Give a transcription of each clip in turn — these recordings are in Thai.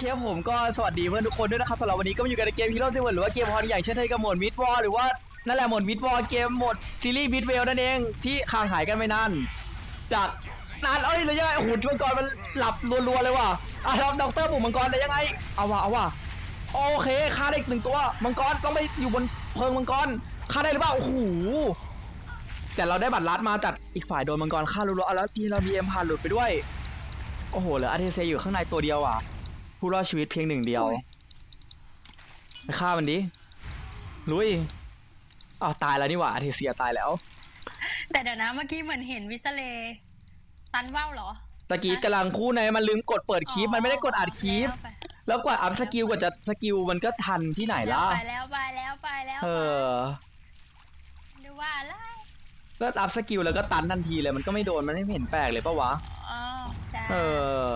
เคครับผมก็สวัสดีเพื่อนทุกคนด้วยนะครับสำหรับวันนี้ก็มาอยู่กันในเกมฮีโร่เดวิลหรือว่าเกมฮอนอย่างเช่นเคยกับโหมดมิดวอลหรือว่านั่นแหละโหมดมิดวอลเกมโหมดซีรีส์มิดเวลนั่นเองที่ห่างหายกันไปนานจากนานเอ้ยรือยังไงโอ้โหมังกรมันหลับรัวๆเลยว่ะอะครับด็อกเตอร์บุกมังกรเลยยังไงเอาว่ะเอาว่ะโอเคฆ่าได้อีกหนึ่งตัวมังกรต้องไปอยู่บนเพิงมังกรฆ่าได้หรือเปล่าโอ้โหแต่เราได้บัตรลัดมาจัดอีกฝ่ายโดนมังกรฆ่ารัวๆแล้วทีเรามีเอ็มพาหลุดไปด้วยโอ้โหเหลืออาเทเซอยู่ข้างในตัวเดียวอะ ผู้รอดชีวิตเพียงหนึ่งเดียวโอ้ยไปฆ่ามันดิลุยอ้าวตายแล้วนี่หว่าอาเทเซียตายแล้ว แต่เดี๋ยวนะเมื่อกี้เหมือนเห็นวิสเลตันว่าวเหรอตะกี้กำลังคู่ในมันลืมกดเปิดคลิปมันไม่ได้กดอัดคลิปแล้วกว่าอัพสกิลกว่าจะสกิลมันก็ทันที่ไหนไปแล้วล่ะไปแล้วไปแล้วไปแล้วเออดูว่าอะไรแล้วอัพสกิลแล้วก็ตันทันทีเลยมันก็ไม่โดนมันไม่เห็นแปลกเลยปะวะอ๋อจ้าเออ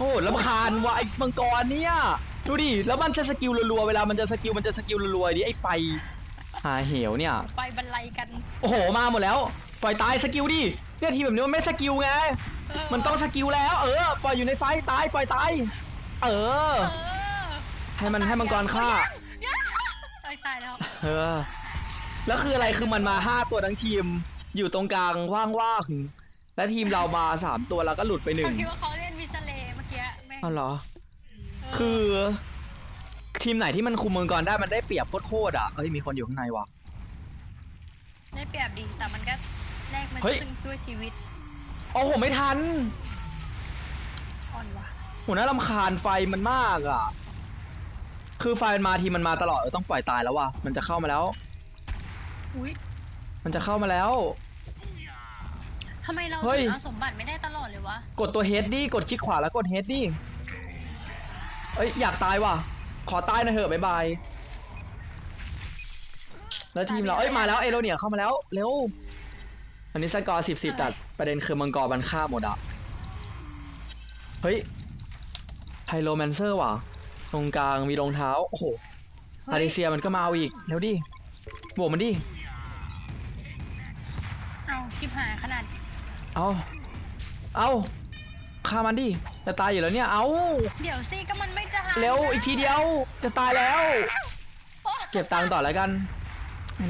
โอ้โหลำคาญว่ะไอ้มังกรเนี่ยดูดิแล้วมันจะสกิลรัวๆเวลามันจะสกิลมันจะสกิลรัวๆดิไอ้ไฟหาเหวเนี่ยไปบรรลัยกันโอ้โหมาหมดแล้ว ปล่อยตายสกิลดิเนี่ยทีมแบบนี้มันไม่สกิลไงเออมันต้องสกิลแล้วเออปล่อยอยู่ในไฟตายปล่อยตายเออ เออให้มันให้มังกรฆ่าตายตายแล้วเออแล้วคืออะไรคือมันมาห้าตัวทั้งทีม อยู่ตรงกลางว่างๆและทีมเรามาสามตัวแล้วก็หลุดไปหนึ่เขาง คิดว่าเขาเล่นวิสเลเมื่อกี้แม่งอ้าวเหรอเออคือ ทีมไหนที่มันคุมมังกรได้มันได้เปรียบโคตรๆอะเอ้ยมีคนอยู่ข้างในว่ะ ได้เปรียบดีแต่มันก็แลกมันเฮ้ย ซึ่งด้วยชีวิตโอ้โหไม่ทันอ่อนว่ะหัวหน้ารำคาญไฟมันมากอะ คือไฟมันมาทีมันมาตลอดเออต้องปล่อยตายแล้วว่ะมันจะเข้ามาแล้ว อุ้ยมันจะเข้ามาแล้ว ทำไมเราเฮ้ย ถึงเอาสมบัติไม่ได้ตลอดเลยวะกดตัวเฮดดิกดคลิกขวาแล้วกดเฮดดิเอ้ยอยากตายว่ะ ขอตายหน่อยเถอะบายบายแล้วทีมเราเอ้ยมาแล้วเอโรเนี่ยเข้ามาแล้วเร็วอันนี้สกอร์สิบสิบแต่ประเด็นคือมังกรมันฆ่าหมดอะเฮ้ยไฮโลแมนเซอร์ว่ะ ตรงกลางมีรองเท้า โอ้โหเฮ้อายริเซียมันก็มาเอาอีกเร็วดิบวกมันดิ เอาชิบหายขนาด เอา เอา ฆ่ามันดิ จะตายอยู่แล้วเนี่ย เอาเดี๋ยวสิก็มันไม่จะหายเร็วนะอีกทีเดียว จะตายแล้ว โอ้เก็บตังค์ต่อแล้วกัน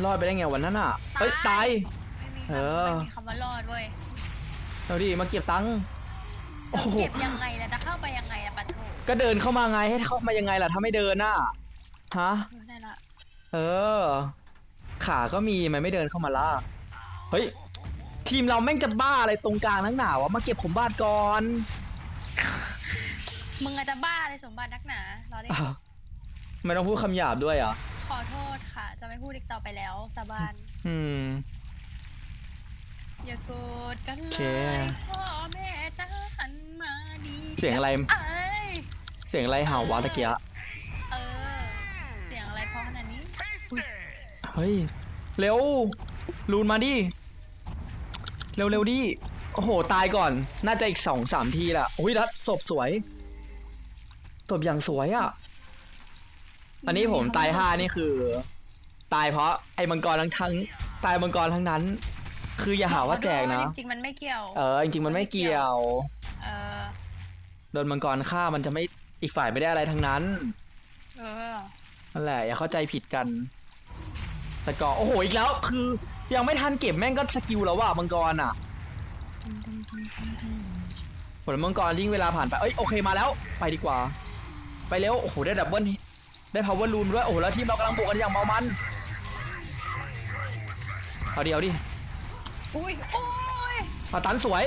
รอดไปได้ไงวันนั้นอะเอ้ย ตาย ไม่มีเอคำอไม่มีคำว่ารอดเว้ยเร็วดิ มาเก็บตังค์ โอ้แล้วโห เก็บยังไงล่ะจะเข้าไปยังไงล่ะปะโถก็เดินเข้ามาไง ให้เข้ามายังไงล่ะ ถ้าไม่เดินน่ะ ฮะรู้ได้ละเออ ขาก็มี มันไม่เดินเข้ามาล่ะ เฮ้ย ทีมเราแม่งจะบ้าอะไรตรงกลางทั้งหนาวะมาเก็บผมบาดก่อนมึงอาจจะบ้าเลยสมบัตินักหนารอเล่นอ้าวไม่ต้องพูดคำหยาบด้วยเหรอะขอโทษค่ะ จะไม่พูดอีกต่อไปแล้วสาบาน อืม อย่าโกรธกันโอเลเค ยพ่อแม่จะหันมาดีเสียงอะไร เอ้ยเสียงอะไรเห่าวะตะเกียะเออ เสียงอะไรเพราะขนาดนี้เฮ้ย เร็วลูนมาดิ เร็วเร็วดิ โอ้โห ตายก่อน น่าจะอีกสองสามทีละอุ้ยแล้วศพสวยศพอย่างสวยอะ อันนี้ผมตายห้านี่คือ ตายเพราะไอ้มังกรทั้งทั้ง ตายมังกรทั้งนั้น คืออย่าหาว่าแจกนะ จริงๆมันไม่เกี่ยว เออ จริงๆมันไม่เกี่ยว เออ โดนมังกรฆ่ามันจะไม่ อีกฝ่ายไม่ได้อะไรทั้งนั้น เออ นั่นแหละอย่าเข้าใจผิดกัน แต่ก็โอ้โห อีกแล้วคือ ยังไม่ทันเก็บแม่งก็สกิลแล้วว่ะมังกรอะผลมังกรยิ่งเวลาผ่านไปเอ้ยโอเคมาแล้วไปดีกว่า ไปเร็วโอ้โหได้ดับเบิลได้ power rune ด้วยโอ้โหแล้วทีมเรากำลังบวกกันอย่างเมามันเอาดิเอาดิอุ้ยโอ้ยมาตันสวย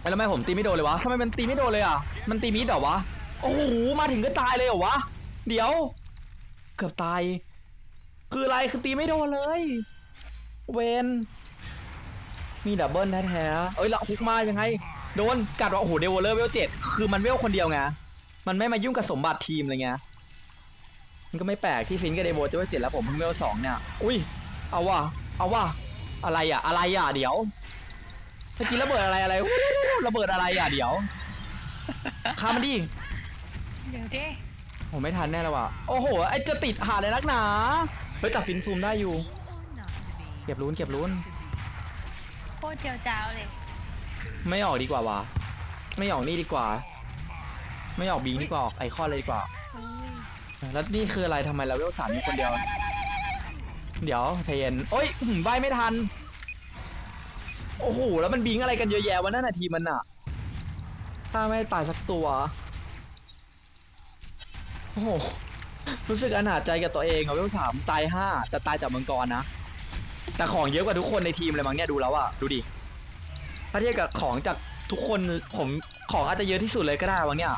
ไอ้แล้วทำไมผมตีไม่โดนเลยวะทำไมมันตีไม่โดนเลยอะมันตีมิดเหรอวะโอ้โหมาถึงก็ตายเลยเหรอวะเดี๋ยว เกือบตาย คืออะไรคือตีไม่โดนเลย เวนมีดับเบิลแท้ๆเอ้ยละฮุกมายังไง โดนกัดว่าโอ้โหเดวอลเลอร์เวลเจ็ดคือมันเวลคนเดียวไง มันไม่มายุ่งกับสมบัติทีมอะไรเงี้ย มันก็ไม่แปลกที่ฟินกับเดโวจะเวลเจ็ดแล้วผมเพิ่งเวลสองเนี่ย อุ้ย เอาว่ะ เอาว่ะ อะไรอะ อะไรอะ เดี๋ยวเมื่อกี้ระเบิดอะไรอะไรวู้ระเบิดอะไรอะ เดี๋ยวข้ามมันดิเดี๋ยวดิผมไม่ทันแน่แล้วว่ะ โอ้โห ไอจะติดหาเลยนักหนา เฮ้ยจับฟินซูมได้อยู่ เก็บลุ้นเก็บลุ้น โคตรเจียวจ้าวเลย ไม่ออกดีกว่าว่ะไม่ออกนี่ดีกว่า ไม่ออกบิงดีกว่าออกไอคอนเลยดีกว่า แล้วนี่คืออะไรทำไมเราเวลสามมีคนเดียว เดี๋ยวใจเย็นโอ้ยอื้อหือใบไม่ทัน โอ้โห แล้วมันบิงอะไรกันเยอะแยะวะนั่นนาทีมันอะถ้าไม่ตายสักตัว โอ้โห รู้สึกอนาจใจกับตัวเองอะเวลสามตายห้าแต่ตายจากมังกรนะ แต่ของเยอะกว่าทุกคนในทีมเลยมั้งเนี่ยดูแล้วอะดูดิถ้าเทียบกับของจากทุกคนผมของอาจจะเยอะที่สุดเลยก็ได้วะเนี่ย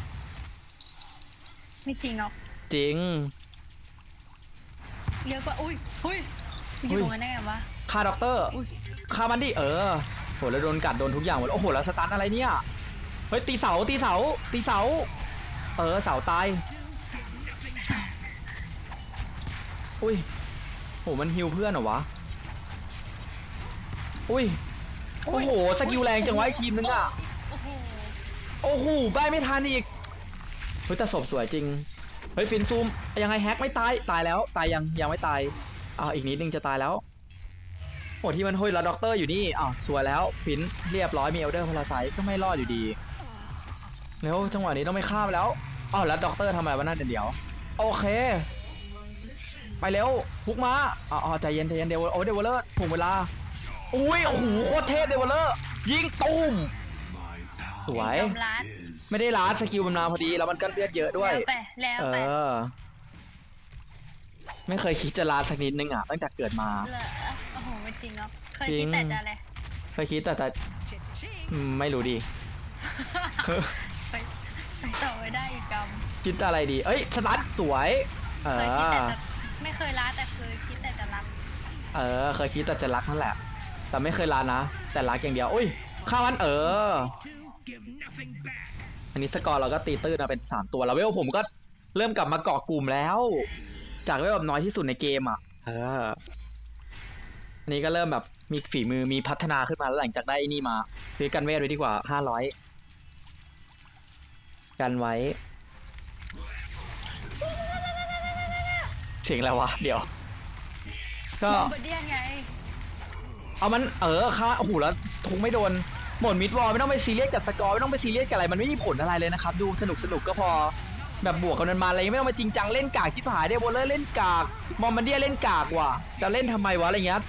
ไม่จริงหรอกจริงเยอะกว่าอุ้ยอุ้ยมันออุ้ยู่ยตรงนั้นได้ไงวะฆ่าด็อกเตอร์อุ้ยฆ่ามันดิเออโหแล้วโดนกัดโดนทุกอย่างหมดโอ้โหแล้วสตันอะไรเนี่ยเฮ้ยตีเสาตีเสาตีเสา เออเสาตายอุ้ยโหมันฮิวเพื่อนเหรอวะ อุ้ย โอ้โห สกิลแรงจังวะไอ้ทีมนึงอะ โอ้โหโอ้โหใบไม่ทันอีก เฮ้ยแต่ศพสวยจริง เฮ้ยฟินซูม ยังไงแฮกไม่ตาย ตายแล้ว ตายยัง ยังไม่ตายอ่าอีกนิดนึงจะตายแล้วโอ้ที่มันห้อยแล้วด็อกเตอร์อยู่นี่อ้าวสวยแล้วฟินเรียบร้อยมีเอลเดอร์พลาไซก็ไม่รอดอยู่ดี แล้วจังหวะนี้ต้องไม่ข้ามแล้วอ้าวแล้วด็อกเตอร์ทำไมวะนั่นเดี๋ยว โอเค ไปเร็วพุกมาอ๋ออ๋อใจเย็นใจเย็นเดวโอ้เดวเลอร์ถ่วงเวลา อุ้ยโอ้โหโคตรเทพเดวเลอร์ยิงตุ้มสวยจอมรัดไม่ได้ล้าดสกิลมันมาพอดีแล้วมันก็เลือดเยอะด้วย แล้วไปแล้วเอไปอ ไม่เคยคิดจะล้าดสักนิดนึงอะตั้งแต่เกิดมาเหรอโอ้โหไม่จริงหรอกเคยจริคิดงแต่จะอะไรเคยคิดแต่แต่อืมไม่รู้ดิไปไปต่อไม่ได้อีกกรรมคิดอะไรดี เอ้ยสตาร์ทสวย เอเคยคิดแต่อ จะไม่เคยรักแต่เคยคิดแต่จะรักเออ เคยคิดแต่จะรักนั่นแหละ แต่ไม่เคยรักนะ แต่รักอย่างเดียวอุ้ยข้ามันเออ อันนี้สกอร์เราก็ตีตื้นมาเป็น 3 ตัวแล้วเวลผมก็เริ่มกลับมาเกาะกลุ่มแล้ว จากเวลแบบน้อยที่สุดในเกมอะ เอออันนี้ก็เริ่มแบบมีฝีมือมีพัฒนาขึ้นมาแล้วหลังจากได้ไอ้นี่มาซื้อกันเวทไว้ดีกว่าห้าร้อยกันไว้ เสียงอะไรวะ เดี๋ยว ก็ บอเดียนไง เอามันเออค่ะโอ้โหแล้วทุกไม่โดนหมดมิดวอลไม่ต้องไปซีเรียสกับสกอร์ไม่ต้องไปซีเรียสกับอะไรมันไม่มีผลอะไรเลยนะครับดูสนุกสนุกก็พอแบบบวกกันมันมาอะไรไม่ต้องมาจริงจังเล่นกากชิบหายได้บอลเลอร์เล่นกากมอมมันเดียเล่นกากว่ะจะเล่นทำไมวะอะไรเงี้ย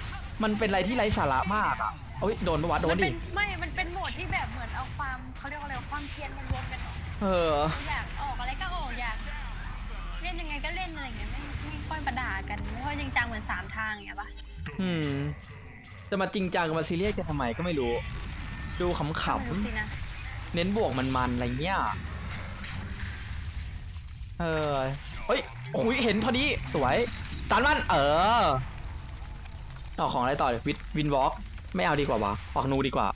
มันเป็นอะไรที่ไร้สาระมากอะโอ้ยโดนปะวะโดมันนดิเป็นไม่ มันเป็นโหมดที่แบบเหมือนเอาความเขาเรียกว่าอะไรความเพียรมันรวมกันเอออยากออกอะไรก็ออกอยากเล่นยังไงก็เล่นอะไรอย่างเงี้ยไม่ไม่ค่อยประดากันไม่ค่อยจริงจังเหมือนสามทางอย่างเงี้ยปะอืม จะมาจริงจังมาซีเรียสกันทำไมก็ไม่รู้ ดูขไม่รู้ำสินะๆเน้นบวกมันๆอะไรเงี้ย เออเฮ้ยโอ้ยเห็นพอดี สวยตันมันเออเอาของอะไรต่อวินวินวอล์กไม่เอาดีกว่าวะออกนูดีกว่า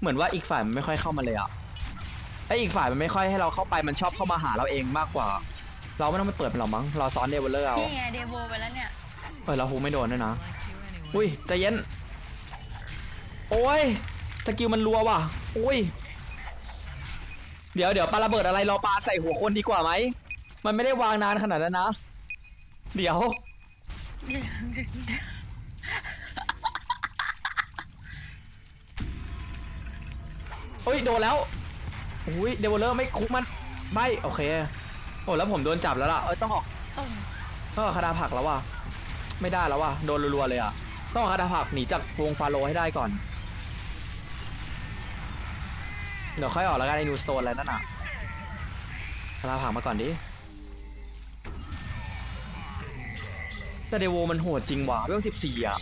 เหมือนว่าอีกฝ่ายมันไม่ค่อยเข้ามาเลยอะไออีกฝ่ายมันไม่ค่อยให้เราเข้าไปมันชอบเข้ามาหาเราเองมากกว่า เราไม่ต้องไปเปิดมันหรอกมั้งเราซ้อนเดเวลเลอร์เอานี่ไงเดโวไปแล้วเนี่ย เออเราฮูไม่โดนด้วยนะ อุ้ยใจเย็น โอ้ยสกิลมันรัวว่ะโอ้ยเดี๋ยวเดี๋ยวปาระเบิดอะไรรอปาใส่หัวคนดีกว่าไหมมันไม่ได้วางนานขนาดนั้นนะ เดี๋ยวอุ้ยโดนแล้วอุ้ยเดวลเลอร์ไม่คุกมันไม่โอเคโอ้แล้วผมโดนจับแล้วล่ะเอ้ยต้องออกต้องออคาถาผักแล้วว่ะไม่ได้แล้วว่ะโดนรัวๆเลยอะต้องคาถาผักหนีจากวงฟาโรให้ได้ก่อน เดี๋ยวค่อยออกแล้วกันไอ้นูสโตนอะไรนั่นน่ะคาถาผลักมาก่อนดิ แต่เดโวมันโหดจริงว่ะเวลสิบสี่อะ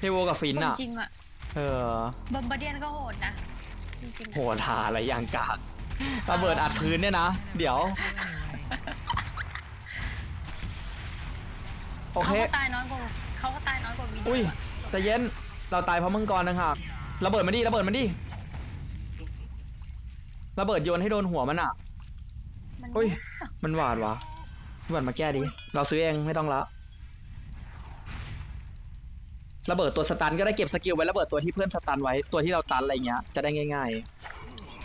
เดโวกับฟินอะ จริงอะเออ บอมบ์เดียนก็โหดนะ จริงๆโหอะดหาอะไรอย่างกากระเบิดอัดพื้นเนี่ยนะ เดี๋ยว โอเค เขาก็ตายน้อยกว่าเขาก็ตายน้อยกว่าวีดีอุ้ยโออะแต่เย็น เราตายเพราะมังกรนะครัระเบิดมันดิระเบิดมันดิ ระเบิดโยนให้โดนหัวมันอะมันอุ้ย มันหวาดวะหวาดมาแก้ดิ เราซื้อเองไม่ต้องละ ระเบิดตัวสตันก็ได้เก็บสกิลไว้ระเบิดตัวที่เพื่อนสตันไว้ตัวที่เราตันอะไรเงี้ย จะได้ง่าย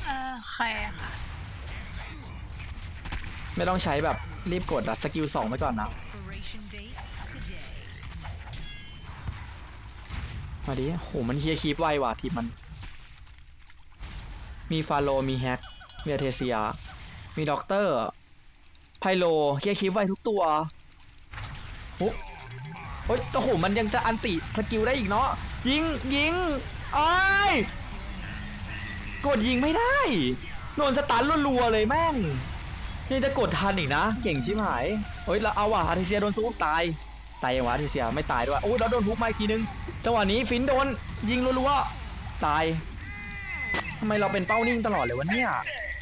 เออใครอะค่ะๆ ไม่ต้องใช้แบบรีบกดอะสกิลสองไว้ก่อนนะ Expiration date today. มาดิโหมันเฮียคีปไวว่ะทีมมัน มีฟาโลมีแฮกมีอาเทเซีย มีด็อกเตอร์ไพโลเคียคิปไว้ทุกตัวโอ้โอ้ยโอ้โหมันยังจะอันติสกิลได้อีกเนาะยิงยิงไอ้ายกดยิงไม่ได้โดนสตันรัวๆเลยแม่งนี่จะกดทันอีกนะ เก่งชิบหายเฮ้ยแล้วเอาว่ะอาร์ติเซียโดนซูปตายตายยังวะอาร์ติเซียไม่ตายด้วยโอ้ยแล้วโดนฮุกมาอีกทีนึงจังหวะนี้ฟินโดนยิงรัวๆตาย ทำไมเราเป็นเป้านิ่งตลอดเลยวะเนี่ย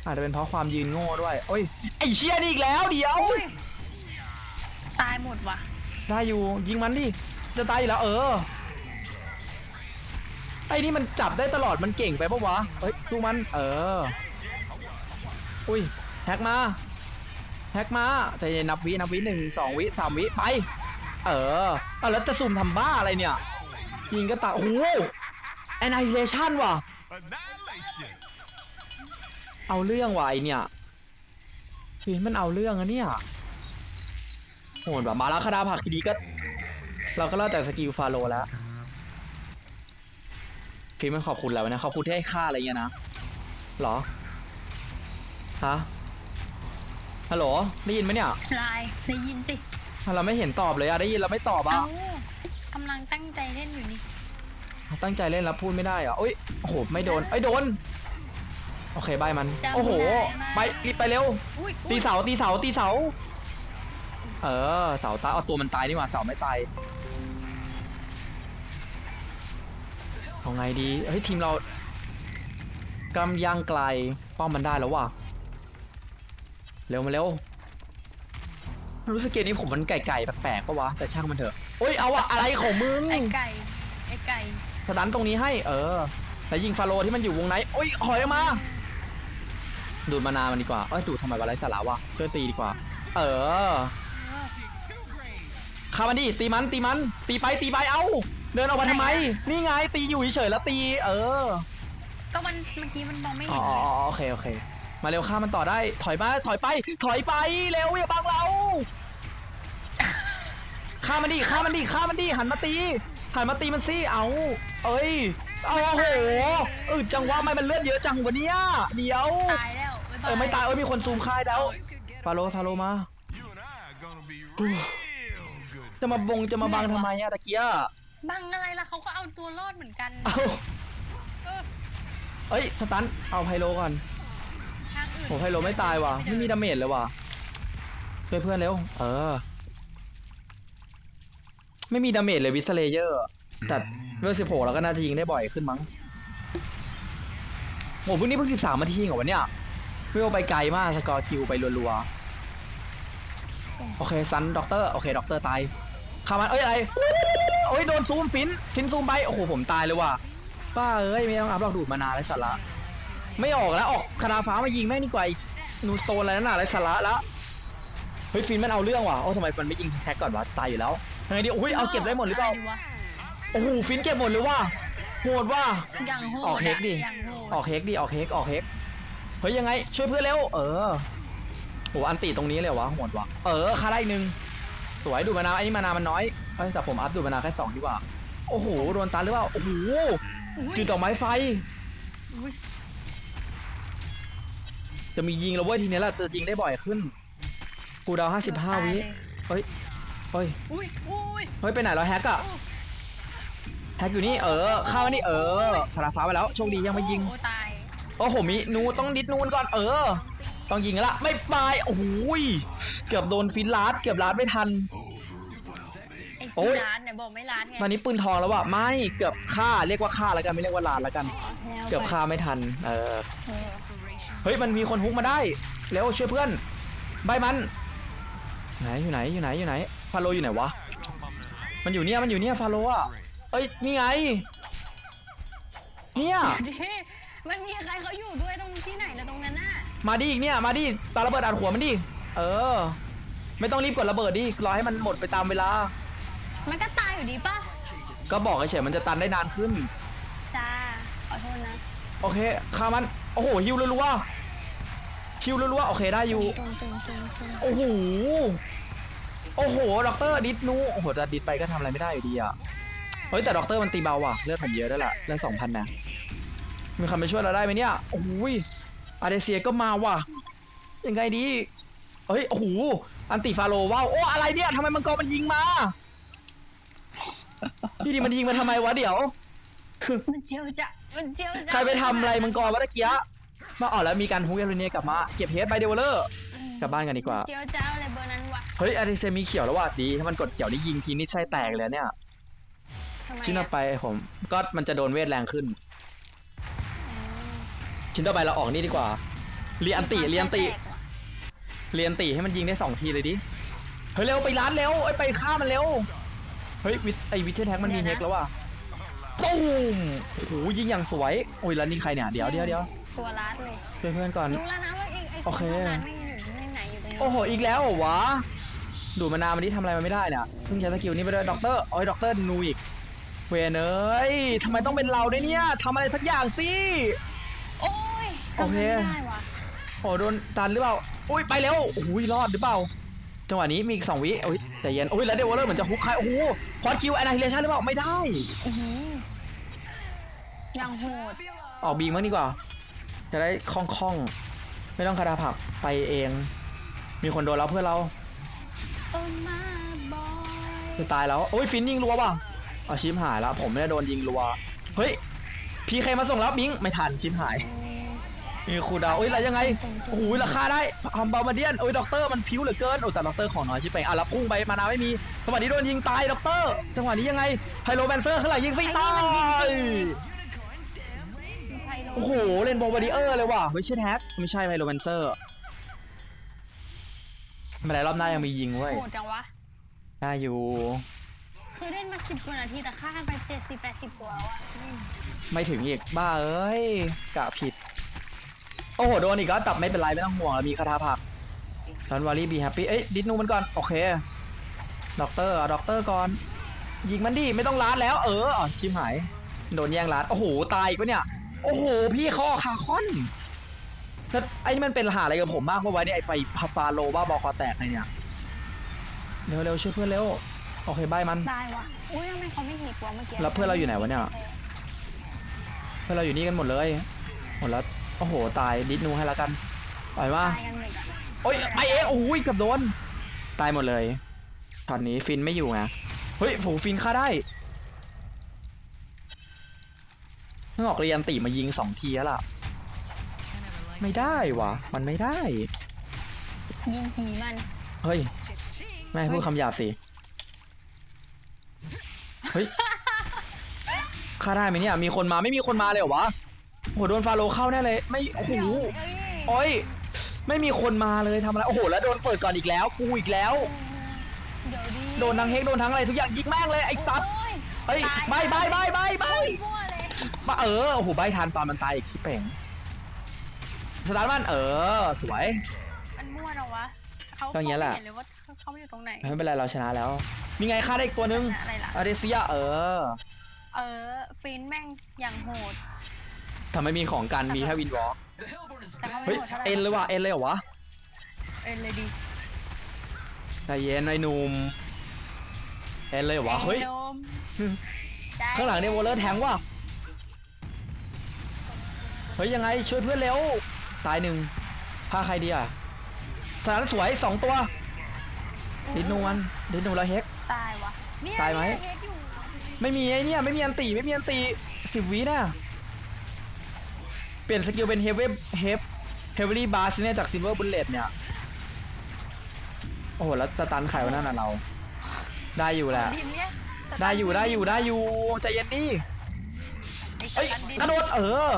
อาจจะเป็นเพราะความยืนโง่ด้วย โอ้ย ไอ้เชี่ยนี่อีกแล้วเดี๋ยว อุ้ยตายหมดว่ะ ได้อยู่ยิงมันดิ จะตายอยู่แล้วเออ ไอ้นี่มันจับได้ตลอดมันเก่งไปปะวะ เฮ้ยดูมัน เออ อุ้ยแฮกมา แฮกมาใจเย็นนับวินับวิหนึ่งสองวิสามวิไป เออเอาแล้วจะซุ่มทำบ้าอะไรเนี่ย ยิงก็ตายโอ้โหแอนไนเลชันว่ะ Annihilation! เอาเรื่องว่ะไอเนี่ยฟินมันเอาเรื่องอะเนี่ยโหดแบบมาแล้วคาดาผักทีดีก็ เราก็เล่าแต่สกิลฟาโลแล้วฟินมันขอบคุณแล้วนะขอบคุณที่ให้ค่าอะไรเงี้ยนะเหรอฮะฮัลโหลได้ยินไหมเนี่ยไลน์ได้ยินสิเราไม่เห็นตอบเลยอะได้ยินเราไม่ตอบอะเอ้ากำลังตั้งใจเล่นอยู่นี่ตั้งใจเล่นแล้วพูดไม่ได้อะโอ้ยโอ้โหไม่โดนไอ้ยโดน โอเคใบมัน จำโอ้โห ได้ไหมไปรีบไปเร็ว อุ้ยตีอุ้ยเสาตีเสาตีเสา เออ เสาตายเอาตัวมันตายนี่หว่าเสาไม่ตายเอาไงดีเฮ้ยทีมเรากำยังไกลป้อมมันได้แล้วว่ะเร็วมาเร็วรู้สึกเกมนี้ผมมันไก่ๆแปลกๆปะวะแต่ช่างมันเถอะโอ้ยเอาอะอะไรของมึงไอ้ไก่ไอ้ไก่สตันตรงนี้ให้ เออแล้วยิงฟาโรห์ที่มันอยู่วงไหนโอ้ยหอยออกมา ดูดมานามันดีกว่า เอ้ยดูดทำไมวะไรสาระวะช่วยตีดีกว่า เออข้ามันดิตีมันตีมัน ตีไปตีไปเอ้า เดินออกมาทำไม นี่ไงตีอยู่เฉยๆแล้วตี เออ ก็มันเมื่อกี้มันมองไม่อ๋เห็อนอ๋ออ๋อโอเคโอเค มาเร็วข้ามันต่อได้ ถอยมาถอยไป ถอยไปเร็วอย่าบังเราฆ่ามันดิฆ่ามันดิฆ่ามันดิหันมาตีหันมาตีมันสิเอา เอ้ยเอาโอ้โหเออจังหวะไม่มันเลือดเยอะจังวะเนี่ยเดี๋ยว ตายแล้วบ๊ายบ เออไม่ตายเอ้ยมีคนซูมค่ายแล้ว You could get ฟาโลฟาโลมา You and I are gonna be real good. จะมาบงจะมาบังทำไมอะตะเกียบังอะไรล่ะเขาก็เอาตัวรอดเหมือนกันเอาเออเอ้ยสตันเอาไพโลก่อนทางอื่นโหไพโลไม่ตายว่ะไม่มีดาเมจเลยว่ะช่วยเพื่อนเร็วเออ ไม่มีดาเมจเลยวิสเลเยอร์แต่เวลสิบหกเราก็น่าจะยิงได้บ่อยขึ้นมั้งโหเพิ่งนี้เพิ่งสิบสามนาทีเหรอวะเนี่ย เวลไปไกลมากสกอร์คิวไปรัวๆโอเคซันด็อกเตอร์โอเคด็อกเตอร์ตายขามันเอ้ยอะไรโอ้ยโดนซูมฟินฟินซูมไปโอ้โหผมตายเลยว่ะป้าเอ้ยไม่ต้องอัพเราดูดมานานแล้วสาระไม่ออกแล้วออกคาราฟ้ามายิงแม่งดีกว่าไอ้นูสโตนอะไรนั่นน่ะไรสาระแล้วเฮ้ยฟินมันเอาเรื่องว่ะโอ้ทำไมมันไม่ยิงแท็กก่อนวะตายอยู่แล้วยังไงดีโอ้ยเอาเก็บได้หมดหรือเปล่าะวะโอ้โหฟินเก็บหมดเลยว่ะโหดว่ะอย่างโหดออกเฮกดิอย่างโหออกเฮกดิออกเฮกออกเฮก เฮ้ยยังไง ช่วยเพื่อนเร็ว เออโหอันตีตรงนี้เลยวะโหดว่ะเออคาได้อีกหนึ่งสวยดูดมานาวไอ้นี่มานาวมันน้อยเฮ้ยแต่ผมอัพดูดมานาวแค่สองดีกว่า โอ้โหโดนตันหรือเปล่า โอ้โหอุ๊ยจุดดอกไม้ไฟอุ๊ยจะมียิงแล้วเว้ยทีนี้แหละจะยิงได้บ่อยขึ้น กูดาวห้าสิบห้าวิเฮ้ยเฮ้ยอุ้ยอุ้ยเฮ้ยไปไหนแล้วแฮกอะแฮกอยู่นี่เออเข้ามานี่เออพาราฟ้าไปแล้วโชคดียังไม่ยิงโอ้ตาย โอ้โหมีนูต้องดิดนูนก่อนเออ ต้องยิงแล้วละไม่ไปโอ้โหยเกือบโดนฟินลาดเกือบลาดไม่ทัน ไอ้โอ้ที่ย ร้านเนี่ยบอกไม่ร้านไงตอนนี้ปืนทองแล้วว่ะไม่เกือบฆ่าเรียกว่าฆ่าแล้วกันไม่เรียกว่าลาดแล้วกันเกือบฆ่าไม่ทันเออ inspiration. เฮ้ยมันมีคนฮุกมาได้เร็วช่วยเพื่อนใบมันไหนอยู่ไหนอยู่ไหนอยู่ไหนฟาโลอยู่ไหนวะมันอยู่เนี่ยมันอยู่เนี่ยฟาโลอะเอ้ยนี่ไงเนี่ยเดี๋ยวดิ มันมีใครเขาอยู่ด้วยตรงที่ไหนแล้วตรงนั้นน่ะมาดิอีกเนี่ย มาดิปาระเบิดอัดหัวมันดิ เออ ไม่ต้องรีบกดระเบิดดิ รอให้มันหมดไปตามเวลา มันก็ตายอยู่ดีป่ะก็บอกเฉยๆมันจะตันได้นานขึ้น จ้าขอโทษนะโอเคฆ่ามัน โอ้โหฮิวรัวๆฮิวรัวๆโอเคได้อยู่ ตรงตรงตรงตรงโอ้โห โอ้โห ด็อกเตอร์ดิดนู โอ้โหจะดิดไปก็ทำอะไรไม่ได้อยู่ดีอะ เฮ้ย แต่ด็อกเตอร์มันตีเบาว่ะ เลือดผมเยอะด้วยล่ะ เลือดสองพันนะ มีใครมาช่วยเราได้ไหมเนี่ยโอ้ยอาเดเซียก็มาว่ะ ยังไงดีเฮ้ย โอ้โห อันติฟาโรว้าว โอ้ อะไรเนี่ยทำไมมังกรมันยิงมา พี่ดีมันยิงมาทำไมวะเดี๋ยว มันเจียวจะมันเจียวจะใครไปทำอะไรมังกรวะตะเกียะมาอ๋อแล้วมีการฮุกเอลเนียกลับมา เก็บเฮดไปเดเวลเลอร์อืมกลับบ้านกันดีกว่า เจียวเจ้าอะไรเบอร์นั้นวะ เฮ้ยอาริเซมีเขียวแล้วว่ะดี ถ้ามันกดเขียวนี่ยิงทีนี่ไส้แตกเลยเนี่ย ทำไมชิ้นต่ออะไปผม ก็มันจะโดนเวทแรงขึ้นอืม ชิ้นต่อไปเราออกนี่ดีกว่า เรียนติเรียนติแปลกว่ะเรียนตีให้มันยิงได้สองทีเลยดิ เฮ้ยเร็วไปร้านเร็วไอ้ยไปฆ่ามันเร็ว เฮ้ยวิไอวิเทอร์แท็กมันมีเฮกแล้วว่ะตูมโอ้โหยิงอย่างสวย โอ้ยแล้วนี่ใครเนี่ย เดี๋ยวเดี๋ยวเดี๋ยวตัวรัดเลยช่วยเพื่อนก่อน รู้แล้วนะว่าไอ้ไอ้โอเคคนนั้นไม่อยู่ที่ไหนอยู่ตรงนี้โอ้โหอีกแล้วเหรอวะ ดูดมานานมันนี้ทำอะไรมันไม่ได้เนี่ยเพิ่งใช้สกิลนี้ไปด้วยด็อกเตอร์โอ้ยด็อกเตอร์นูอีกเวนเอ้ยทำไมต้องเป็นเราด้วยเนี่ยทำอะไรสักอย่างสิโอ้ย โอเคทำไม่ได้ว่ะโอ้โดนตันหรือเปล่า อุ้ยไปเร็วโอ้โหรอดหรือเปล่า จังหวะนี้มีอีกสองวิโอ้ยแต่เย็นโอ้ยแล้วเดวอลเลอร์เหมือนจะฮุกใครโอ้โหพอดคิวแอนนาฮิเลชันหรือเปล่าไม่ได้อื้อหือยังโหดออกบีมบ้างดีกว่า จะได้คล่องคล่องๆ ไม่ต้องคาราผักไปเอง มีคนโดนแล้วเพื่อนเราเออมาบอยจะตายแล้วโอ้ยฟินยิงรัวว่ะเอาชิมหายแล้วผมไม่ได้โดนยิงรัว เฮ้ย พีเคมาส่งแล้วบิงไม่ทันชิมหาย มีครูดาวเอ้ยอะไรยังไงโอ้โหราคาได้ฮัมบามาเดียนโอ้ยด็อกเตอร์มันพิ้วเหลือเกินโอ้แต่ด็อกเตอร์ของน้อยชิบเป่งอะแล้วพุ่งไปมานาไม่มีจังหวะนี้โดนยิงตายด็อกเตอร์จังหวะนี้ยังไงไฮโลแมนเซอร์ข้างหลังยิงฟรีตายไทยลงโอ้โหเล่นโบบาริเออร์เลยว่ะไม่ใช่แท็กไม่ใช่ไฮโลแมนเซอร์ไม่เป็นไรรอบหน้ายังมียิงเว้ยโหดจังวะได้อยู่ คือเล่นมาสิบกว่านาทีแต่ฆ่ากันไปเจ็ดสิบแปดสิบตัวแล้วอะอืมไม่ถึงอีกบ้าเอ้ยกะผิด โอ้โหโดนอีกแล้วแต่ไม่เป็นไรไม่ต้องห่วงเรามีคาถาผักทันวารีบีแฮปปี้เอ้ยดิสนูมันก่อนโอเคด็อกเตอร์เอาด็อกเตอร์ก่อนยิงมันดิไม่ต้องล้าดแล้ว เอออะชิมหายโดนแย่งล้าดโอ้โหตายอีกปะเนี่ยโอ้โหพี่เขาเอาคาคอนแล้วไอ้นี่มันเป็นหาอะไรกับผมมากเพราะไว้เนี่ยไอ้ไปพาฟาโลบ้าบอคอแตกไงเนี่ยเร็วเร็วช่วยเพื่อนเร็วโอเคบายมันได้วะอุ้ยทำไมเขาไม่หิกวะเมื่อกี้แล้วเพื่อนเราอยู่ไหนวะเนี่ยเพื่อนเราอยู่นี่กันหมดเลยหมดแล้ว โอ้โห ตายดิสนูให้แล้วกันปล่อยมาตายกันหมดอะโอ้ยไปเองโอ้ยเกับโดน ตายหมดเลยตอนนี้ฟินไม่อยู่ไงเฮ้ยโหฟินฆ่าได้เพิ่งออกเรียนตีมายิงสองทีแล้วล่ะ ไม่ได้วะมันไม่ได้ ยิงหีมัน เฮ้ย ไม่ให้พูดคำหยาบสิ เฮ้ย ฆ่าได้ไหมเนี่ย มีคนมาไม่มีคนมาเลยเหรอวะ โอ้โหโดนฟาโรห์เข้าแน่เลย ไม่โอ้โหเดี๋ยวเอ้ยโอ้ยไม่มีคนมาเลยทำอะไรโอ้โหแล้วโดนเปิดก่อนอีกแล้วกูอีกแล้ว เดี๋ยวดีโดนทั้งเฮกโดนทั้งอะไรทุกอย่างยิงแม่งเลยไอ้สัตว์โอ้ยเฮ้ยตายใบใบใบใบใบโอ้ยมั่วเลยมาเออโอ้โหใบทันตอนมันตายอีกที่เป่งสตาร์ทมันเออสวย มันมั่วเหรอวะเขาก็อย่างเงี้ยแหละเขาไม่เห็นเลยว่าเขาไม่อยู่ตรงไหนไม่เป็นไรเราชนะแล้วมีไงฆ่าได้อีกตัวนึงอะไรล่ะอาเดเซียเออ เออฟินแม่งอย่างโหด ทำไมมีของกันมีแค่วินวอล์กแต่เขาไม่เฮ้ยโหดเท่าไหร่เอ็นเลยว่ะเอ็นเลยเหรอวะเอ็นเลยดีใจเย็นไอ้หนุ่มเอ็นเลยเหรอวะเฮ้ยไอ้โนมใจข้างหลังเนี่ยโวลเลอร์แทงว่ะเฮ้ยยังไงช่วยเพื่อนเร็วตายหนึ่งพาใครดีอะสนามสวยสองตัวดิดนูมันดิดนูแล้วเฮกตายวะเนี่ยตายไหมเนี่เฮกอยู่ไม่มีไอ้เนี่ยไม่มีอันตีไม่มีอันตีสิบวิน่ะเปลี่ยนสกิลเป็นเฮเวเฮฟเฮเวอรี่บาร์เนี่ยจากซิลเวอร์บุลเลตเนี่ย โอ้โห แล้วสตันไข่วันนั้นน่ะเรา ได้อยู่แหละ ดินเนี่ยได้อยู่ได้อยู่ได้อยู่ใจเย็นดิไอ้เอ้ยสตันดินกระโดดเออ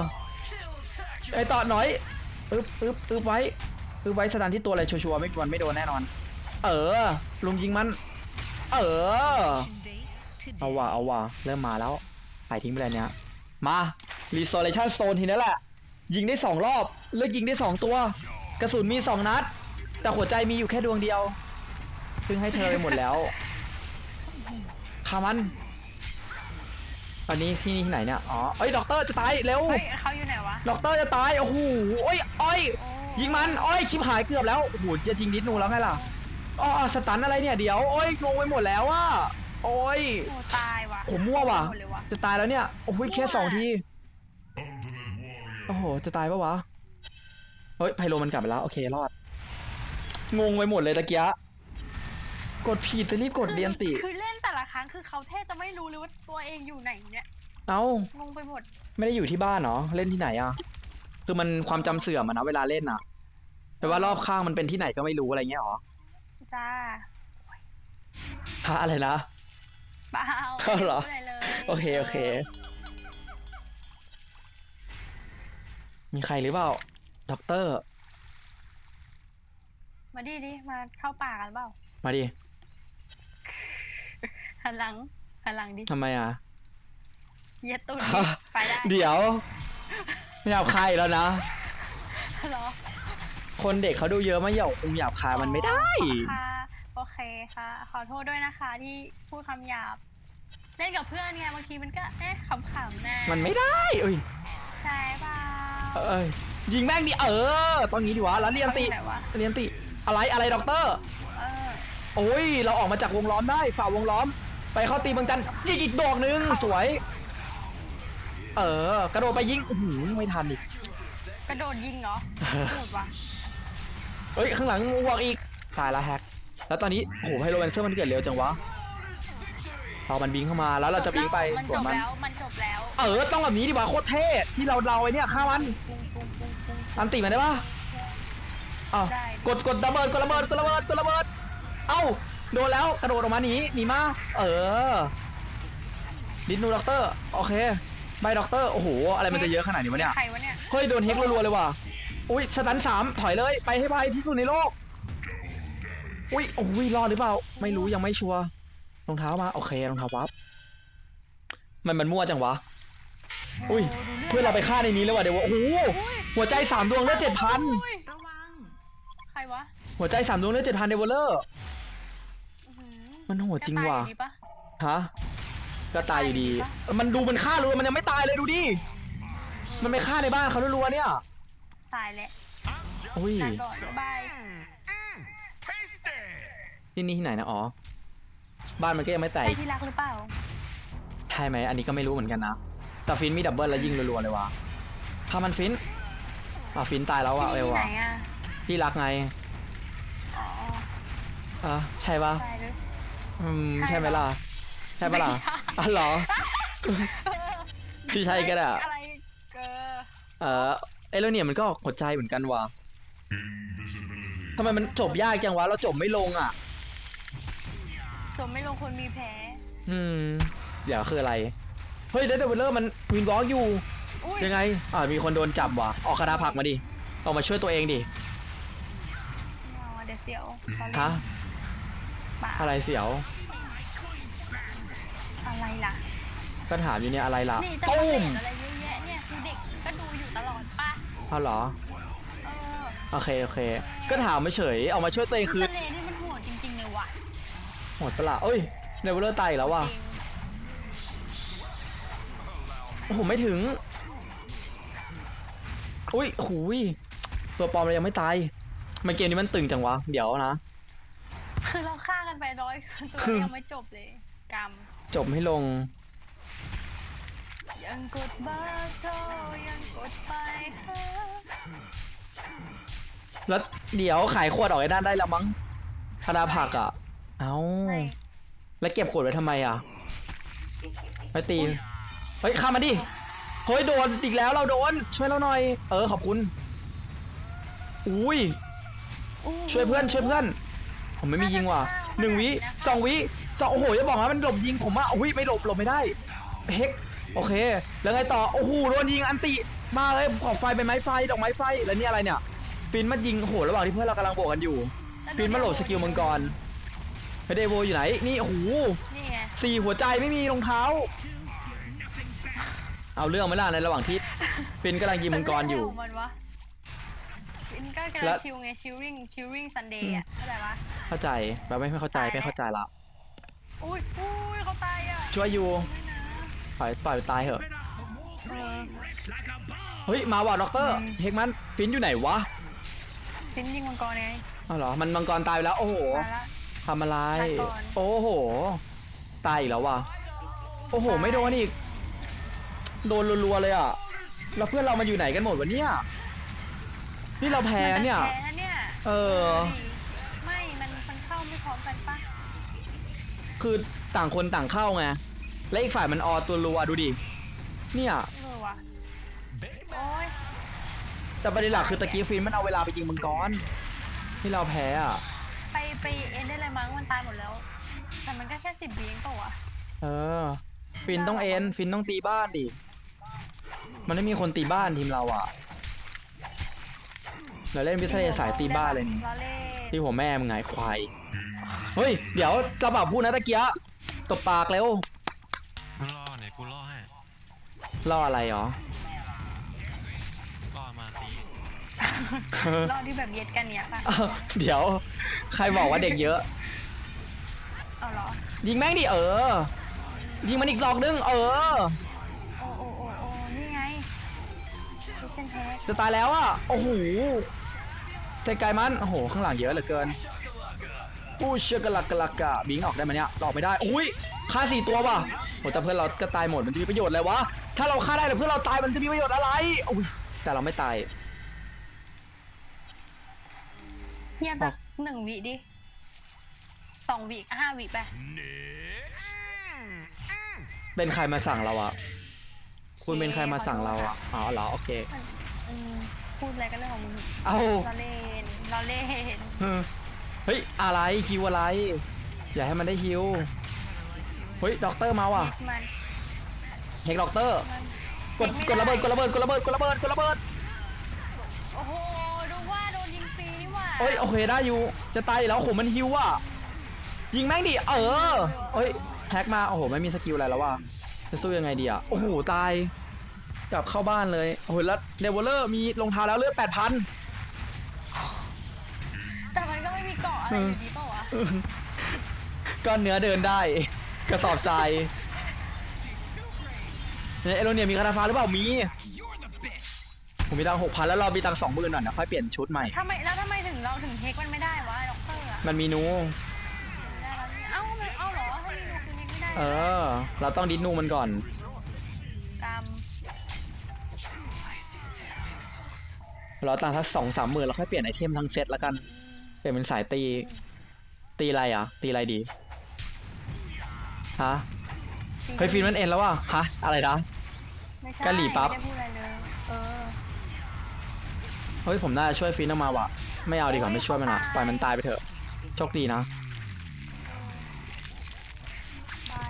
ไอ้ต่อหน่อยอึ๊บอึ๊บอึ๊บไว้อึ๊บไว้สตันที่ตัวอะไรชัวร์ๆไม่กวนไม่โดนแน่นอน เออ ลุงยิงมัน เออ Date เอา today. ว่ะเอาว่ะเริ่มมาแล้ว ไปทิ้งไปเลยเนี้ยมา รีโซเลชันโซนทีนี้แหละ ยิงได้สองรอบเลือกยิงได้สองตัว กระสุนมีสองนัด แต่หัวใจมีอยู่แค่ดวงเดียว ซึ่งให้เธอไปหมดแล้วขามัน ตอนนี้ที่นี่ที่ไหนเนี่ย อ๋อเอ้ยด็อกเตอร์จะตายเร็ว เฮ้ยเขาอยู่ไหนวะ ด็อกเตอร์จะตาย โอ้โหโอ้ยอ้อยยิงมันอ้อยชิบหายเกือบแล้ว โอ้โห จะยิงดิสนูแล้วไงล่ะ อ๋อ สตันอะไรเนี่ยเดี๋ยว โอ้ยงงไปหมดแล้วอะโอ้ยโอ้ตายวะผมมั่วว่ะหมดเลยวะจะตายแล้วเนี่ย โอ้ยแค่สองที โอ้โห จะตายปะวะ เฮ้ย ไพโลมันกลับไปแล้ว โอเค รอด งงไปหมดเลยตะเกียะกดผิดไปรีบกดเรียนติคือคือเล่นแต่ละครั้งคือเขาแทบจะไม่รู้เลยว่าตัวเองอยู่ไหนเนี่ย เอ้า งงไปหมด ไม่ได้อยู่ที่บ้านเนาะเล่นที่ไหนอะ คือมันความจำเสื่อมอะนะเวลาเล่นอะแต่ว่ารอบข้างมันเป็นที่ไหนก็ไม่รู้อะไรเงี้ยหรอ จ้าฮะอะไรนะเปล่าเอาเหรอไม่ได้พูดอะไรเลย โอเค โอเค มีใครหรือเปล่าด็อกเตอร์ มาดิดิมาเข้าป่ากันเปล่ามาดิหันหลังหันหลังดิทำไมอะเย็ดตุนฮะไปได้เดี๋ยว ไม่หยาบคายแล้วนะ เหรอคนเด็กเขาดูเยอะไม่หยาบคงหยาบคายมันไม่ได้ค่ะโอเคค่ะ ขอโทษด้วยนะคะที่พูดคำหยาบ เล่นกับเพื่อนไงบางทีมันก็เอ๊ะขำๆนะมันไม่ได้เอ้ยใช่เปล่าเอ้ยยิงแม่งดิเออตอนนี้ดีวะแล้วเรียนติไหนวะเรียนติอะไรอะไรด็อกเตอร์ เออโอ้ย เราออกมาจากวงล้อมได้ฝ่าวงล้อม ไปเข้าตีเมืองจันทร์ยิงอีกดอกหนึงสวย เออกระโดดไปยิงอื้อหือไม่ทันอีก กระโดดยิงเหรอโหดว่ะเอ้ย ข้างหลังบวกอีก ตายละแฮก แล้วตอนนี้โอ้โหไฮโลแวนเซอร์มันเกิดเร็วจังวะ พอมันบิงเข้ามาแล้วเราจะบิงไปมันสจวนบมันแล้วมันจบแล้ว เออต้องแบบนี้ดีกว่าโคตรเท่ที่เราเราไอ้เนี่ยฆ่ามันปุ้งปุ้งปุ้งปุ้งอันติมันได้ปะอ้าวได้ กดกดระเบิดกดระเบิดกดระเบิดกดระเบิดเอ้าโดนแล้วกระโดดออกมาหนีหนีมาเออดิสนูด็อกเตอร์โอเคใบด็อกเตอร์โอ้โหอะไรมันจะเยอะขนาดนี้วะเนี่ย ใครวะเนี่ยเฮ้ยโดนเฮกรัวๆเลยว่ะ อุ้ยสตันสามถอยเลยไปให้ไวที่สุดในโลก อุ้ยโอ้ยรอดหรือเปล่า ไม่รู้ยังไม่ชัวร์ รองเท้ามาโอเครองเท้าวับมันมันมั่วจังวะ อุ้ย เพื่อนเราไปฆ่าในนี้เลยว่ะเดี๋ยวโอ้โหหัวใจสามดวงเลือดเจ็ดพันอุ้ยระวังใครวะหัวใจสามดวงเลือดเจ็ดพันเดวเลอร์อื้อหือมันโหดจริงว่ะกตายอยู่ดีปะฮะก็ตายอยู่ดีตายอยู่ดีปะมันดูมันฆ่ารัวมันยังไม่ตายเลยดูดิมันไปฆ่าในบ้านเขารัวๆเนี่ยตายแล้วอุ้ยลาก่อนบ๊ายบาย Tasty. ที่นี่ที่ไหนนะอ๋อ บ้านมันก็ยังไม่แตกใช่ที่รักหรือเปล่า ใช่ไหมอันนี้ก็ไม่รู้เหมือนกันนะแต่ฟินมีดับเบิลแล้วยิงรัวๆเลยว่ะพามันฟินอะฟินตายแล้วที่ว่ะเอนี่วที่ไหนว่ะอะที่รักไงอ๋ออะใช่ปะใช่หรืออืมใช่ใช่ไหมเหรอล่ะ ใช่ปะล่ะไม่ใช่ อ๋อเหรอ พี่ใช่ก็ได้อะ อะไรเออเออเอแล้วเนี่ยมันก็หัวใจเหมือนกันว่ะทำไมมันจบยากจังวะเราจบไม่ลงอะ จบไม่ลงคนมีแพ้อืม เดี๋ยวคืออะไร เฮ้ยเดดเดเลอร์มันวินวอล์กอยู่ อุ้ยยังไง อ่ามีคนโดนจับว่ะ ออกคาถาผลักมาดิ ออกมาช่วยตัวเองดิอ๋อเดี๋ยวเสียวเขาเล่นฮะป่าอะไรเสียว อะไรล่ะ ก็ถามอยู่เนี่ยอะไรล่ะนี่จะตุ้มาเล่มนอะไรเยอะแยะเนี่ยคือเด็กก็ดูอยู่ตลอดป่ะ เอาเหรอ เออโอเคโอเค ก็ถามไม่เฉย ออกมาช่วยตัวเองคือทะเลนี่มันโหดจริงๆเลยว่ะ โหดปะล่ะเอ้ยเดวเลอร์ตายอีกแล้วว่ะจริงโอ้โหไม่ถึงอุ้ยโอ้โหูยตัวปลอมเรายังไม่ตายทำไมันเกมนี้มันตึงจังวะ เดี๋ยวนะ คือเราฆ่ากันไปร้อยตัวคือยังไม่จบเลยกรรมจบไม่ลง ยังกดเบอร์โทรยังกดไปหาแล้วเดี๋ยวขายขวดออกไอ้ด้านได้แล้วมั้งคาราผักอะ เอ้าไม่แล้วเก็บขวดไว้ทำไมอะไปตีเฮ้ยข้ามมาดิเฮ้ยโดนอีกแล้วเราโดน ช่วยเราหน่อย เออขอบคุณอุ้ยอู้ช่วยเพื่อนช่วยเพื่อน ผมไม่มียิงว่ะหนึ่งวิสองวิสองโอ้โหอย่าบอกว่ามันหลบยิงผมอะอุ้ยไม่หลบหลบไม่ได้เฮกโอเค แล้วไงต่อโอ้โหโดนยิงอันติมาเลยขอบไฟเป็นไม้ไฟดอกไม้ไฟแล้วนี่อะไรเนี่ยฟินมายิงโอ้โหระหว่างที่เพื่อนเรากำลังโบกกันอยู่แล้วดูฟินมาหลบสกิลมังกร เฮเดโวอยู่ไหน นี่โอ้โหนี่ไงสี่หัวใจไม่มีรองเท้า เอาเรื่องไหมล่ะในระหว่างที่ฟินกำลังยิงมังกรอยู่ะไขงมันวะฟินก็กำแล้ลังวชิลไงชิลริ่งชิลริ่งซันเดย์อะเข้าใจปะเข้าใจแบบไม่เข้าใจตายแล้วไม่เข้าใจละอุ้ยอุ้ยเขาตายอะช่วยอยู่ไม่นะปล่อยปล่อยตายเหอะเออเฮ้ยมาว่ะด็อกเตอร์อืมเฮกมันฟินอยู่ไหนวะฟินยิงมังกรไงอ้าวเหรอมันมังกรตายไปแล้วโอ้โหตายละ ทำอะไร ตายโอ้โห ตายอีกแล้วว่ะ โอ้โห ไม่โดนอีก โดนรัวๆเลยอะ แล้วเพื่อนเรามาอยู่ไหนกันหมดวะเนี่ย นี่เราแพ้เนี่ยเออ ไม่มันเข้าไม่พร้อมกันปะคือต่างคนต่างเข้าไง และอีกฝ่ายมันออตัวรัวดูดิ เนี่ออะยแต่ประเด็นหลักคือตะกี้ฟินมันเอาเวลาไปยิงมังกรที่เราแพ้อะ ไปไปเอ็นได้เลยมั้งมันตายหมดแล้ว แต่มันก็แค่สิบวิเองเปล่าวะเออ ฟินต้องเอ็นฟินต้องตีบ้านดิ มันไม่มีคนตีบ้านทีมเราอะเราเล่นพิเศษสายตีบ้านเลยนี่ เราเล่นที่หัวแม่มึงไงควาย เฮ้ย เดี๋ยวกระบะพูดนะตะเกียะตบปากเร็วมึงรอเนี่ยกูรอให้ล่ออะไรหรอ รอบที่แบบเย็ดกันเนี่ยป่ะอ้าวเดี๋ยว ใครบอกว่าเด็กเยอะ เอาเหรอยิงแม่งดิเออ ยิงมันอีกดอกนึงเออ โอ้โอ้โอ้โอ้นี่ไงดิเชนแท็กจะตายแล้วอะ โอ้โหใจไกลมัน โอ้โห ข้างหลังเยอะเหลือเกินอู้เชือกกะลักกะลักกะบิงออกได้ไหมเนี่ยออกไม่ได้ อุ้ยฆ่าสี่ตัวว่ะโหแต่เพื่อนเราจะตายหมดมันจะมีประโยชน์อะไรวะ ถ้าเราฆ่าได้แต่เพื่อนเราตายมันจะมีประโยชน์อะไรอุ้ยแต่เราไม่ตาย เงียบสักหนึ่งวิดิสองวิห้าวิไปเป็นใครมาสั่งเราอะคุณเป็นใครมาสั่งเราอะอ๋อเหรอโอเคอืมพูดอะไรก็เรื่องของมึงเอ้าเราเล่นเราเล่นเฮ้ยอะไรคิวอะไร อย่าให้มันได้คิวเฮ้ยด็อกเตอร์มาว่ะมันเฮกด็อกเตอร์มันกดกดระเบิดกดระเบิดกดระเบิดกดระเบิดกดระเบิด เอ้ยโอเคได้อยู่ จะตายอยู่แล้วโอ้โหมันฮิวอะ ยิงแม่งดิเออเอ้ยแฮกมาโอ้โหไม่มีสกิลอะไรแล้วว่ะจะสู้ยังไงดีอะโอ้โหตาย กลับเข้าบ้านเลยโอ้โหแล้วเดวอลเลอร์มีรองเท้าแล้วเลือดแปดพันแต่มันก็ไม่มีเกาะอะไรอยู่ดีเปล่าวะก้อนเนื้อเดินได้ กระสอบทรายเนี่ยเอโรเนียมีคาราฟ้าหรือเปล่ามี ผมมีตังหกพันแล้วเรามีตังสองหมื่นหน่อยนะค่อยเปลี่ยนชุดใหม่ ทำไมแล้วทำไมถึงเราถึงเฮกมันไม่ได้วะด็อกเตอร์อะมันมีนูไม่ได้แล้วเนี่ยเอ้ามันเอ้าเหรอถ้ามีดูคือเฮกไม่ได้เออ เราต้องดิสนูมันก่อน กรรมเราตังค์สักสองสามหมื่นเราค่อยเปลี่ยนไอเทมทั้งเซตแล้วกัน เปลี่ยนเป็นสายตี ตีอะไรอะ ตีอะไรดี ฮะ เฮ้ยฟินมันเอ็นแล้วว่ะ ฮะ อะไรนะ ไม่ใช่กะหรี่ปั๊บ ไม่ได้พูดอะไรเลยเออ เฮ้ยผมน่าจะช่วยฟินออกมาว่ะ ไม่เอาดีกว่าไม่ช่วยมันอะปล่อยมันตายไปเถอะ โชคดีนะ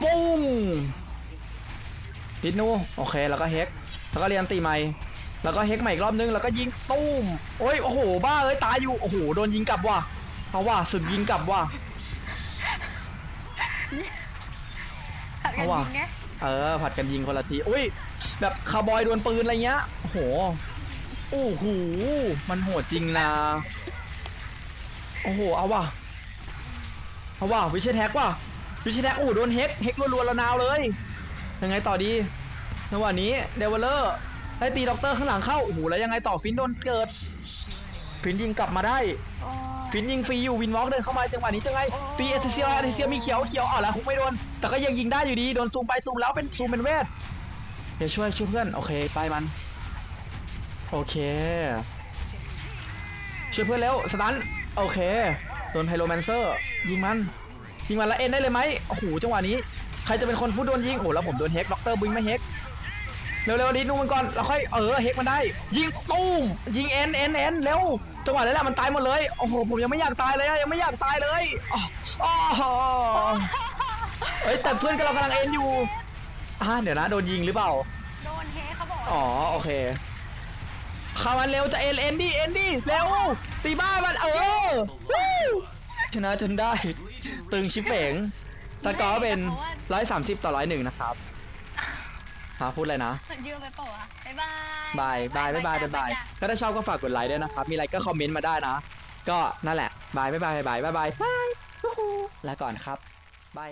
ปุ้งดิสนูโอเคแล้วก็เฮกแล้วก็เรียนตีใหม่แล้วก็เฮกใหม่อีกรอบนึงแล้วก็ยิงตุ้มโอ้ยโอ้โหบ้าเอ้ยตายอยู่โอ้โหโดนยิงกลับว่ะเอาว่ะสุดยิงกลับว่ะขัดกันเอาว่ะยิงไงเออผัดกันยิงคนละทีอุ้ยแบบคาร์บอยดวลปืนอะไรเงี้ยโอ้โห โอ้โห มันโหดจริงนะ โอ้โห เอาว่ะ เอาว่ะ วิเชษแท็กว่ะ วิเชษแท็กโอ้โหโดนเฮกเฮกรัวๆแล้วนาวเลย ยังไงต่อดีจังหวะนี้เดวลเลอร์ได้ตีด็อกเตอร์ข้างหลังเข้า โอ้โห แล้วยังไงต่อฟินโดนเกิด ฟินยิงกลับมาได้ ฟินยิงฟรีอยู่วินวอล์กเดินเข้ามาจังหวะนี้จังไงตีเอเทเซียเอเทเซียมีเขียวเขียวอะแล้วฮุกไม่โดน แต่ก็ยังยิงได้อยู่ดี โดนซูมไปซูมแล้วเป็นซูมเป็นเวทเดี๋ยวช่วยช่วยเพื่อน โอเค ไปมัน โอเคช่วยเพื่อนเร็วสตันโอเคโดนไฮโลแมนเซอร์ยิงมัน ยิงมันแล้วเอ็นได้เลยไหมโอ้โหจังหวะนี้ ใครจะเป็นคนพูดโดนยิงโอ้โหแล้วผมโดนเฮกด็อกเตอร์บิงไม่เฮกเร็วๆดิดูมันก่อนแล้วค่อยเออเฮกมันได้ ยิงตุ้มยิงเอ็นเอ็นเอ็นเร็วจังหวะนี้แหละมันตายหมดเลยโอ้โหผมยังไม่อยากตายเลยอะยังไม่อยากตายเลยอ๋ออ๋อเอ้ยแต่เพื่อนกำลังกำลังเอ็นอยู่อ่าเดี๋ยวนะโดนยิงหรือเปล่าโดนเฮกเขาบอกอ๋อโอเค เข้ามาเร็วจะเอ็นเอ็นดิเอ็นดิเร็วตีบ้ามันเออวู้ชนะจนได้ ตึงชิปเป๋งสกอร์เป็นร้อยสามสิบต่อร้อยหนึ่งนะครับหาพูดอะไรนะมันยืมไปเปล่าวะบ๊ายบายบายบายบายบายบายบายจ้ะก็ถ้าชอบก็ฝากกดไลค์ด้วยนะครับ มีอะไรก็คอมเมนต์มาได้นะ ก็นั่นแหละบายบายบายบายบายบายบายฮู้ฮู้ลาก่อนครับบาย